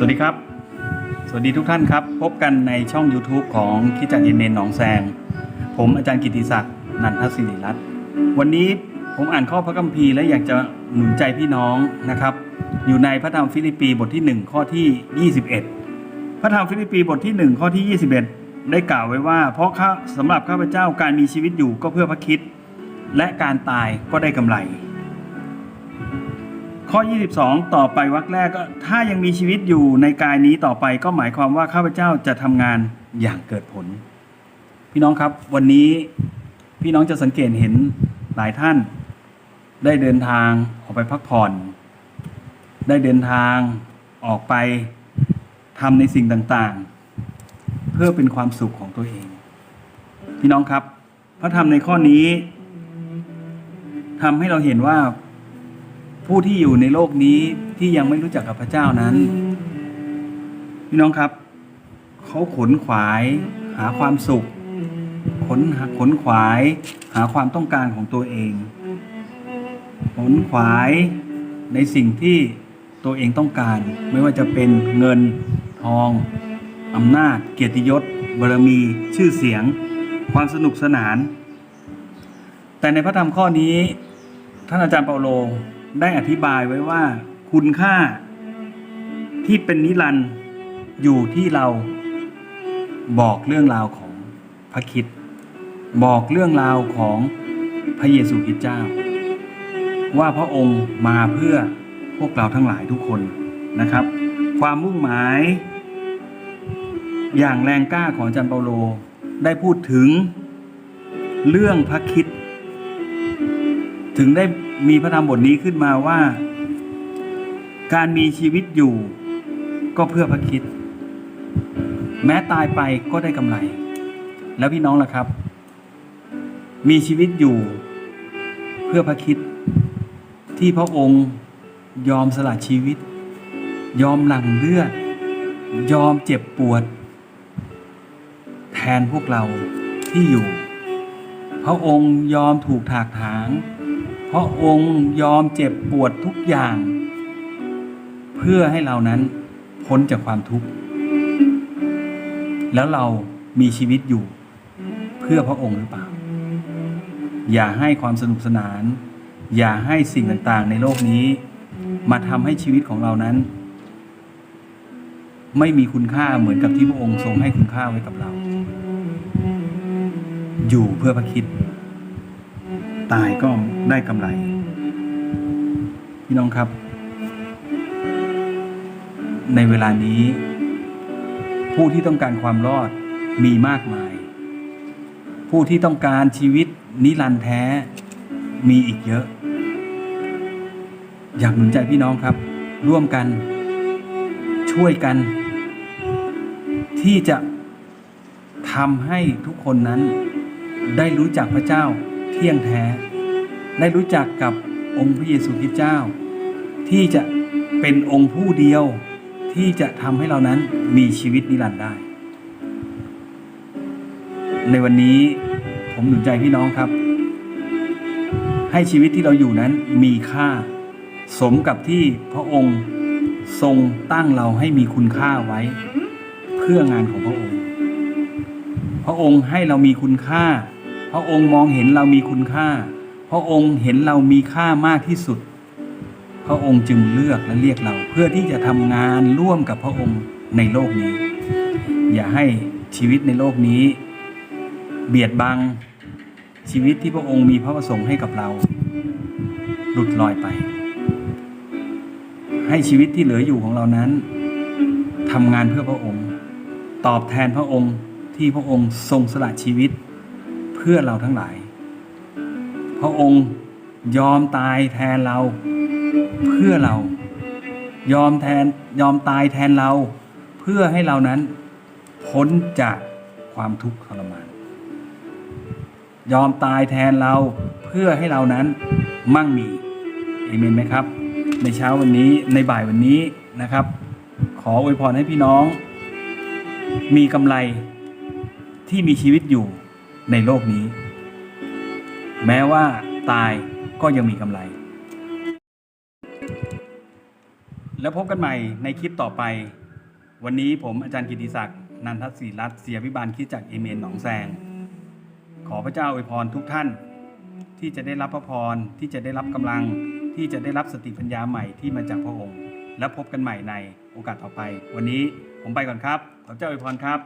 สวัสดีครับ สวัสดีทุกท่านครับ พบกันในช่อง YouTube ของคิจักรเยนเมนหนองแซง ผมอาจารย์กิติศักดิ์นันทศิริรัตน์วันนี้ผมอ่านข้อพระคัมภีร์และอยากจะหนุนใจพี่น้องนะครับ อยู่ในพระธรรมฟิลิปปีบทที่ 1 ข้อที่ 21 พระธรรมฟิลิปปีบทที่ 1 ข้อที่ 21 ได้กล่าวไว้ว่า เพราะข้าสำหรับข้าพเจ้าการมีชีวิตอยู่ก็เพื่อพระคิด และการตายก็ได้กำไร ข้อ 22 ต่อไปวรรคแรกก็ถ้ายังมีชีวิตอยู่ในกายนี้ต่อไปก็หมายความว่าข้าพเจ้าจะทำงานอย่างเกิดผล พี่น้องครับ วันนี้พี่น้องจะสังเกตเห็นหลายท่าน ได้เดินทางออกไปพักผ่อน ได้เดินทางออกไปทำในสิ่งต่างๆ เพื่อเป็นความสุขของตัวเอง พี่น้องครับ พระธรรมในข้อนี้ทำให้เราเห็นว่า ผู้ที่อยู่ในโลกนี้ที่ยังไม่รู้จักกับพระเจ้านั้น พี่น้องครับ เขาขนขวาย หาความสุข ขนหาขนขวาย หาความต้องการของตัวเอง ขนขวายในสิ่งที่ตัวเองต้องการ ไม่ว่าจะเป็นเงินทองอำนาจ เกียรติยศบารมี ชื่อเสียง ความสนุกสนาน แต่ในพระธรรมข้อนี้ ท่านอาจารย์เปาโล ได้อธิบายไว้ว่า คุณค่า ที่เป็นนิรันด์อยู่ที่เราบอกเรื่องราวของพระคิดบอกเรื่องราวของพระเยซูคริสต์เจ้า ว่าพระองค์มาเพื่อพวกเราทั้งหลายทุกคนนะครับ ความมุ่งหมาย อย่างแรงกล้าของจารย์เปาโลได้พูดถึงเรื่องพระคิด ถึงได้มีพระธรรมบทนี้ขึ้นมาว่า การมีชีวิตอยู่ก็เพื่อพระคิด แม้ตายไปก็ได้กำไร แล้วพี่น้องล่ะครับ มีชีวิตอยู่ เพื่อพระคิด ที่พระองค์ยอมสละชีวิต ยอมหลั่งเลือด ยอมเจ็บปวด แทนพวกเราที่อยู่ พระองค์ยอมถูกถากถาง เพราะองค์ยอมเจ็บปวดทุกอย่าง เพื่อให้เรานั้นพ้นจากความทุกข์ แล้วเรามีชีวิตอยู่ เพื่อพระองค์หรือเปล่า อย่าให้ความสนุกสนาน อย่าให้สิ่งต่างๆ ในโลกนี้ มาทำให้ชีวิตของเรานั้น ไม่มีคุณค่าเหมือนกับที่พระองค์ทรงให้คุณค่าไว้กับเรา อยู่เพื่อพระคิด ตายก็ได้กำไร พี่น้องครับ ในเวลานี้ ผู้ที่ต้องการความรอดมีมากมาย ผู้ที่ต้องการชีวิตนิรันดร์แท้มีอีกเยอะ อยากหนุนใจพี่น้องครับ ร่วมกัน ช่วยกัน ที่จะทำให้ทุกคนนั้นได้รู้จักพระเจ้า เที่ยงแท้ ได้รู้จักกับองค์พระเยซูคริสต์เจ้า ที่จะเป็นองค์ผู้เดียวที่จะทำให้เรานั้นมีชีวิตนิรันดร์ได้ ในวันนี้ผมหนุนใจพี่น้องครับ ให้ชีวิตที่เราอยู่นั้นมีค่า สมกับที่พระองค์ทรงตั้งเราให้มีคุณค่าไว้ เพื่องานของพระองค์ พระองค์ให้เรามีคุณค่า พระองค์มองเห็นเรามีคุณค่า พระองค์เห็นเรามีค่ามากที่สุด พระองค์จึงเลือกและเรียกเราเพื่อที่จะทำงานร่วมกับพระองค์ในโลกนี้ อย่าให้ชีวิตในโลกนี้ เบียดบังชีวิตที่พระองค์มีพระประสงค์ให้กับเราหลุดลอยไป ให้ชีวิตที่เหลืออยู่ของเรานั้นทำงานเพื่อพระองค์ ตอบแทนพระองค์ที่พระองค์ทรงสละชีวิต เพื่อเราทั้งหลาย พระองค์ยอมตายแทนเรา เพื่อเรา ยอมแทนยอมตายแทนเรา เพื่อให้เรานั้น พ้นจากความทุกข์ทรมาน ยอมตายแทนเราเพื่อให้เรานั้นมั่งมีเอเมนไหมครับ ในเช้าวันนี้ในบ่ายวันนี้นะครับ ขออวยพรให้พี่น้อง มีกำไรที่มีชีวิตอยู่ ในโลกนี้ แม้ว่าตายก็ยังมีกำไร แล้วพบกันใหม่ในคลิปต่อไป วันนี้ผมอาจารย์กิติศักดิ์นันทศรีรัตน์เสียวิบาลคิดจากเอเมนหนองแซง ขอพระเจ้าอวยพรทุกท่าน ที่จะได้รับพระพรที่จะได้รับกำลังที่จะได้รับสติปัญญาใหม่ที่มาจากพระองค์ และพบกันใหม่ในโอกาสต่อไป วันนี้ผมไปก่อนครับขอเจ้าอวยพรครับ